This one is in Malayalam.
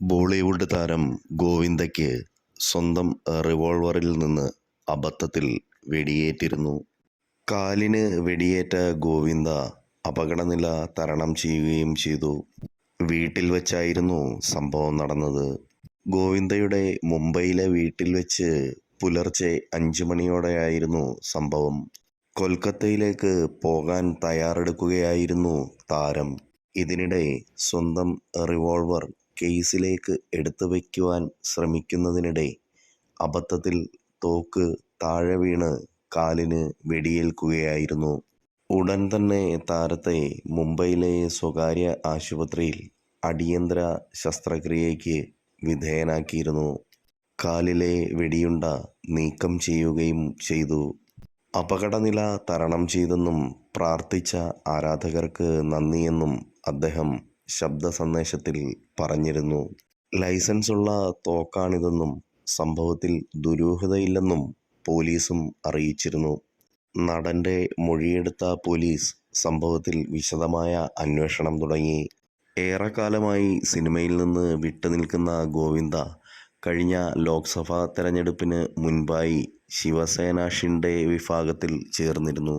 ബോളിവുഡ് താരം ഗോവിന്ദയ്ക്ക് സ്വന്തം റിവോൾവറിൽ നിന്ന് അബദ്ധത്തിൽ വെടിയേറ്റിരുന്നു. കാലിന് വെടിയേറ്റ ഗോവിന്ദ അപകടനില തരണം ചെയ്യുകയും ചെയ്തു. വീട്ടിൽ വെച്ചായിരുന്നു സംഭവം നടന്നത്. ഗോവിന്ദയുടെ മുംബൈയിലെ വീട്ടിൽ വെച്ച് പുലർച്ചെ അഞ്ചു മണിയോടെയായിരുന്നു സംഭവം. കൊൽക്കത്തയിലേക്ക് പോകാൻ തയ്യാറെടുക്കുകയായിരുന്നു താരം. ഇതിനിടെ സ്വന്തം റിവോൾവർ കേസിലേക്ക് എടുത്തു വയ്ക്കുവാൻ ശ്രമിക്കുന്നതിനിടെ അബദ്ധത്തിൽ തോക്ക് താഴെ വീണ് കാലിന് വെടിയേൽക്കുകയായിരുന്നു. ഉടൻ തന്നെ താരത്തെ മുംബൈയിലെ സ്വകാര്യ ആശുപത്രിയിൽ അടിയന്തര ശസ്ത്രക്രിയയ്ക്ക് വിധേയനാക്കിയിരുന്നു. കാലിലെ വെടിയുണ്ട നീക്കം ചെയ്യുകയും ചെയ്തു. അപകടനില തരണം ചെയ്തെന്നും പ്രാർത്ഥിച്ച ആരാധകർക്ക് നന്ദിയെന്നും അദ്ദേഹം ശബ്ദ സന്ദേശത്തിൽ പറഞ്ഞിരുന്നു. ലൈസൻസ് ഉള്ള തോക്കാണിതെന്നും സംഭവത്തിൽ ദുരൂഹതയില്ലെന്നും പോലീസും അറിയിച്ചിരുന്നു. നടന്റെ മൊഴിയെടുത്ത പോലീസ് സംഭവത്തിൽ വിശദമായ അന്വേഷണം തുടങ്ങി. ഏറെക്കാലമായി സിനിമയിൽ നിന്ന് വിട്ടുനിൽക്കുന്ന ഗോവിന്ദ കഴിഞ്ഞ ലോക്സഭാ തെരഞ്ഞെടുപ്പിന് മുൻപായി ശിവസേന ഷിൻഡെ വിഭാഗത്തിൽ ചേർന്നിരുന്നു.